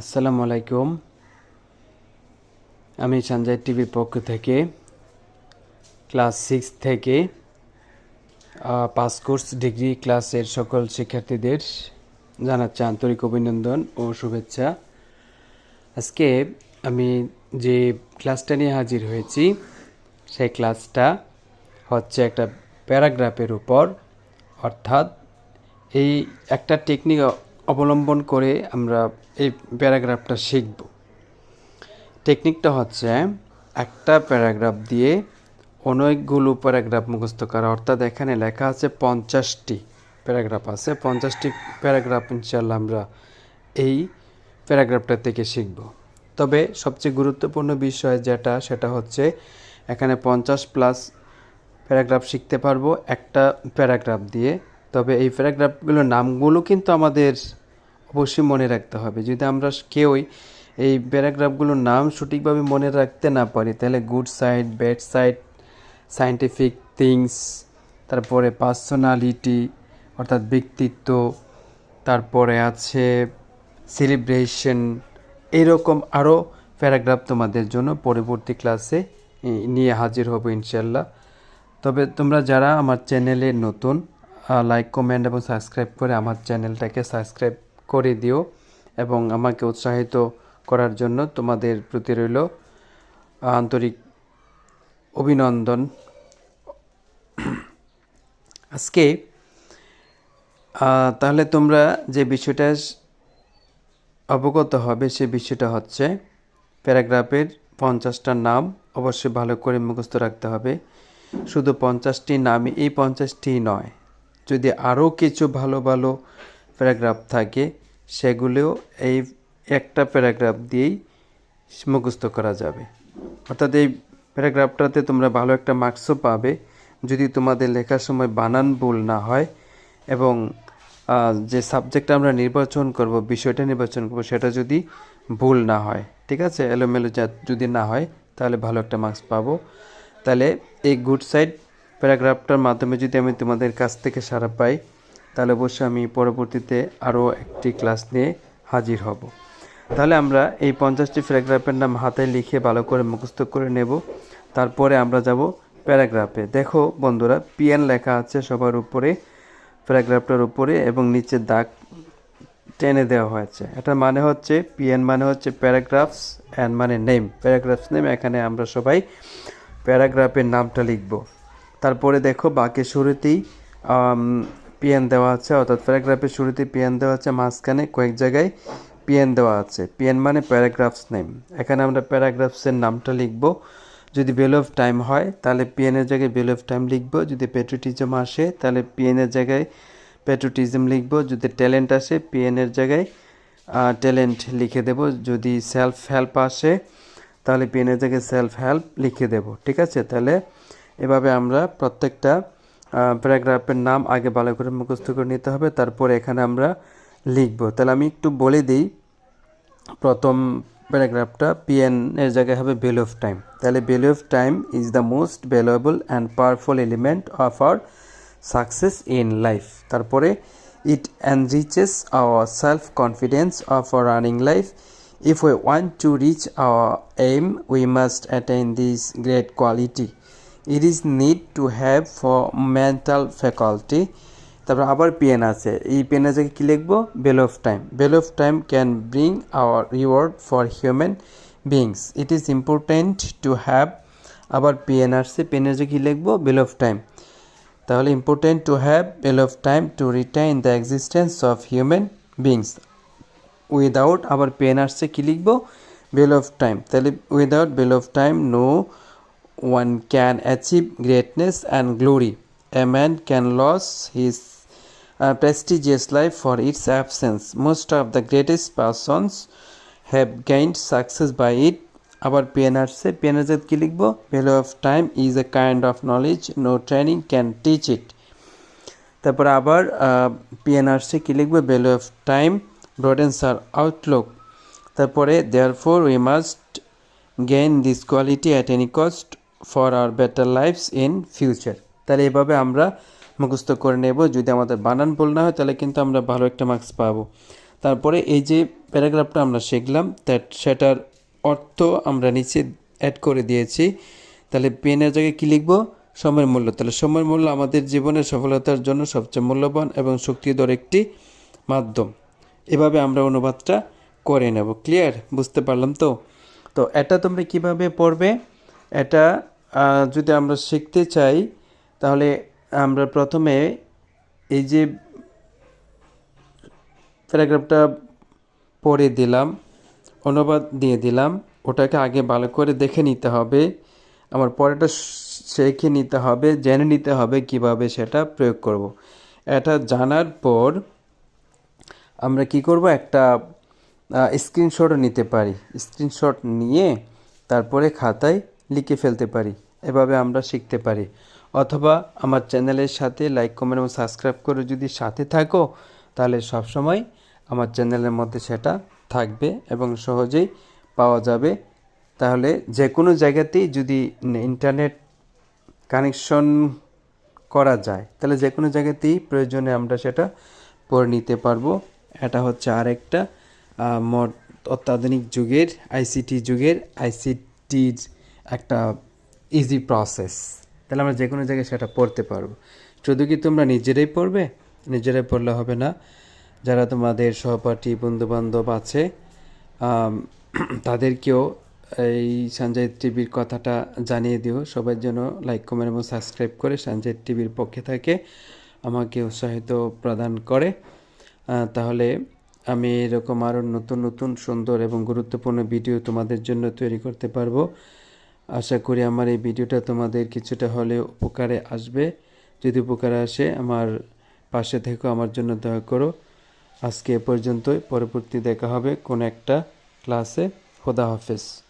আসসালামু আলাইকুম। আমি সঞ্জয় টিভির পক্ষ থেকে ক্লাস সিক্স থেকে পাস কোর্স ডিগ্রি ক্লাসের সকল শিক্ষার্থীদের জানাচ্ছি আন্তরিক অভিনন্দন ও শুভেচ্ছা। আজকে আমি যে ক্লাসটা নিয়ে হাজির হয়েছি, সেই ক্লাসটা হচ্ছে একটা প্যারাগ্রাফের উপর। অর্থাৎ এই একটা টেকনিক অবলম্বন করে আমরা এই প্যারাগ্রাফটা শিখব। টেকনিকটা হচ্ছে একটা প্যারাগ্রাফ দিয়ে অনেকগুলো প্যারাগ্রাফ মুখস্থ করা। অর্থাৎ এখানে লেখা আছে পঞ্চাশটি প্যারাগ্রাফ আছে। পঞ্চাশটি প্যারাগ্রাফ ইনশাল্লাহ আমরা এই প্যারাগ্রাফটা থেকে শিখব। তবে সবচেয়ে গুরুত্বপূর্ণ বিষয় যেটা, সেটা হচ্ছে এখানে পঞ্চাশ প্লাস প্যারাগ্রাফ শিখতে পারব একটা প্যারাগ্রাফ দিয়ে। তবে এই প্যারাগ্রাফগুলোর নামগুলো কিন্তু আমাদের অবশ্যই মনে রাখতে হবে। যদি আমরা কেউই এই প্যারাগ্রাফগুলোর নাম সঠিকভাবে মনে রাখতে না পারি, তাহলে good side bad side scientific things তারপরে পার্সোনালিটি অর্থাৎ ব্যক্তিত্ব, তারপরে আছে সেলিব্রেশন এইরকম আরও প্যারাগ্রাফ তোমাদের জন্য পরবর্তী ক্লাসে নিয়ে হাজির হব ইনশাল্লাহ তবে তোমরা যারা আমার চ্যানেলে নতুন লাইক কমেন্ট এবং সাবস্ক্রাইব করে আমার চ্যানেলটাকে সাবস্ক্রাইব করে দিও এবং আমাকে উৎসাহিত করার জন্য তোমাদের প্রতি রইল আন্তরিক অভিনন্দন। আজকে তাহলে তোমরা যে বিষয়টা অবগত হবে সে বিষয়টা হচ্ছে প্যারাগ্রাফের পঞ্চাশটা নাম অবশ্যই ভালো করে মুখস্থ রাখতে হবে। শুধু পঞ্চাশটি নামই, এই পঞ্চাশটি নয়। যদি আরও কিছু ভালো ভালো প্যারাগ্রাফ থাকে, সেগুলোও এই একটা প্যারাগ্রাফ দিয়েই মুখস্থ করা যাবে। অর্থাৎ এই প্যারাগ্রাফটাতে তোমরা ভালো একটা মার্কসও পাবে। যদি তোমাদের লেখার সময় বানান ভুল না হয় এবং যে সাবজেক্ট আমরা নির্বাচন করব, বিষয়টা নির্বাচন করব, সেটা যদি ভুল না হয়, ঠিক আছে? এলোমেলো যদি না হয়, তাহলে ভালো একটা মার্কস পাবো। তাহলে এই গুড সাইড প্যারাগ্রাফটার মাধ্যমে যদি আমি তোমাদের কাছ থেকে সারা পাই, তাহলে অবশ্যই আমি পরবর্তীতে আরও একটি ক্লাস নিয়ে হাজির হব। তাহলে আমরা এই পঞ্চাশটি প্যারাগ্রাফের নাম হাতে লিখে ভালো করে মুখস্থ করে নেব। তারপরে আমরা যাব প্যারাগ্রাফে। দেখো বন্ধুরা, পিএন লেখা আছে সবার উপরে, প্যারাগ্রাফটার উপরে এবং নিচে দাগ টেনে দেওয়া হয়েছে। এটার মানে হচ্ছে, পিএন মানে হচ্ছে প্যারাগ্রাফস অ্যান্ড মানে নেম। প্যারাগ্রাফস নেম, এখানে আমরা সবাই প্যারাগ্রাফের নামটা লিখব। তারপরে দেখো বাকি শুরুতেই পিএন দেওয়া আছে, অর্থাৎ প্যারাগ্রাফের শুরুতেই পিএন দেওয়া আছে, মাঝখানে কয়েক জায়গায় পিএন দেওয়া আছে। পিএন মানে প্যারাগ্রাফস নেম। এখানে আমরা প্যারাগ্রাফসের নামটা লিখব। যদি বেল অফ টাইম হয়, তাহলে পিএনের জায়গায় বেল অফ টাইম লিখব। যদি পেট্রোটিজম আসে, তাহলে পিএনের জায়গায় পেট্রোটিজম লিখব। যদি ট্যালেন্ট আসে পিএনের জায়গায় ট্যালেন্ট লিখে দেব। যদি সেলফ হেল্প আসে, তাহলে পেনের জায়গায় সেলফ হেল্প লিখে দেব। ঠিক আছে? তাহলে এভাবে আমরা প্রত্যেকটা প্যারাগ্রাফের নাম আগে ভালো করে মুখস্থ করে নিতে হবে, তারপরে এখানে আমরা লিখব। তাহলে আমি একটু বলে দিই, প্রথম প্যারাগ্রাফটা পিএন এর জায়গায় হবে ভ্যালু অফ টাইম তাহলে value of time is the most valuable and powerful element of our success in life তারপরে it enriches our self confidence of our running life if we want to reach our aim we must attain this great quality it is need to have for mental faculty তারপর আবার pen আছে। এই পেনের জায়গায় কী লিখব? Value of time value of time can bring our reward for human beings it is important to have আবার pen আসছে। পেনের জায়গায় কী লিখব? বেল অফ টাইম তাহলে important to have value of time to retain the existence of human beings without আবার pen আসছে, কী লিখব? বেল অফ টাইম তাহলে without value of time no one can achieve greatness and glory. A man can lose his uh, prestigious life for its absence. Most of the greatest persons have gained success by it. আবার PN আসছে পিএনের জাত কি লিখবো value of time is a kind of knowledge no training can teach it তারপর আবার PN আসছে কি লিখবো value of time broadens our outlook তারপরে therefore we must gain this quality at any cost for our better lives in future তাহলে এভাবে আমরা মুখস্থ করে নেব। যদি আমাদের বানান ভুল না হয়, তাহলে কিন্তু আমরা ভালো একটা মার্কস পাবো। তারপরে এই যে প্যারাগ্রাফটা আমরা শিখলাম তা সেটার অর্থ আমরা নিচে অ্যাড করে দিয়েছি। তাহলে পেনের জায়গায় কী লিখব? সময়ের মূল্য। তাহলে সময়ের মূল্য আমাদের জীবনের সফলতার জন্য সবচেয়ে মূল্যবান এবং শক্তিধর একটি মাধ্যম। এভাবে আমরা অনুবাদটা করে নেব। ক্লিয়ার বুঝতে পারলাম তো? তো এটা তোমরা কীভাবে পড়বে? এটা যদি আমরা শিখতে চাই, তাহলে আমরা প্রথমে এই যে প্যারাগ্রাফটা পড়ে দিলাম, অনুবাদ দিয়ে দিলাম, ওটাকে আগে ভালো করে দেখে নিতে হবে। আমার পরেটা শিখে নিতে হবে, জেনে নিতে হবে কীভাবে সেটা প্রয়োগ করব। এটা জানার পর আমরা কি করব? একটা স্ক্রিনশটও নিতে পারি। স্ক্রিনশট নিয়ে তারপরে খাতায় লিখে ফেলতে পারি। এভাবে আমরা শিখতে পারি। অথবা আমার চ্যানেলের সাথে লাইক কমেন্ট এবং সাবস্ক্রাইব করে যদি সাথে থাকো, তাহলে সবসময় আমার চ্যানেলের মধ্যে সেটা থাকবে এবং সহজেই পাওয়া যাবে। তাহলে যে কোনো জায়গাতেই যদি ইন্টারনেট কানেকশন করা যায়, তাহলে যে কোনো জায়গাতেই প্রয়োজনে আমরা সেটা পড়ে নিতে পারব। এটা হচ্ছে আরেকটা অত্যাধুনিক যুগের আইসিটি যুগের আইসিটির একটা ইজি প্রসেস তাহলে আমরা যে কোনো জায়গায় সেটা পড়তে পারব। শুধু কি তোমরা নিজেরাই পড়বে? নিজেরাই পড়লে হবে না। যারা তোমাদের সহপাঠী, বন্ধুবান্ধব আছে তাদেরকেও এই সঞ্জয় টিভির কথাটা জানিয়ে দিও। সবার জন্য লাইক কমেন্ট এবং সাবস্ক্রাইব করে সঞ্জয় টিভির পক্ষে থাকে, আমাকে উৎসাহিত প্রদান করে। তাহলে আমি এরকম আরও নতুন নতুন, সুন্দর এবং গুরুত্বপূর্ণ ভিডিও তোমাদের জন্য তৈরি করতে পারব। আশা করি আমার এই ভিডিওটা তোমাদের কিছুটা হলে উপকারে আসবে। যদি উপকারে আসে, আমার পাশে থেকে, আমার জন্য দয়া করো। আজকে এ পর্যন্তই। পরবর্তী দেখা হবে কোন একটা ক্লাসে। খোদা হাফেজ।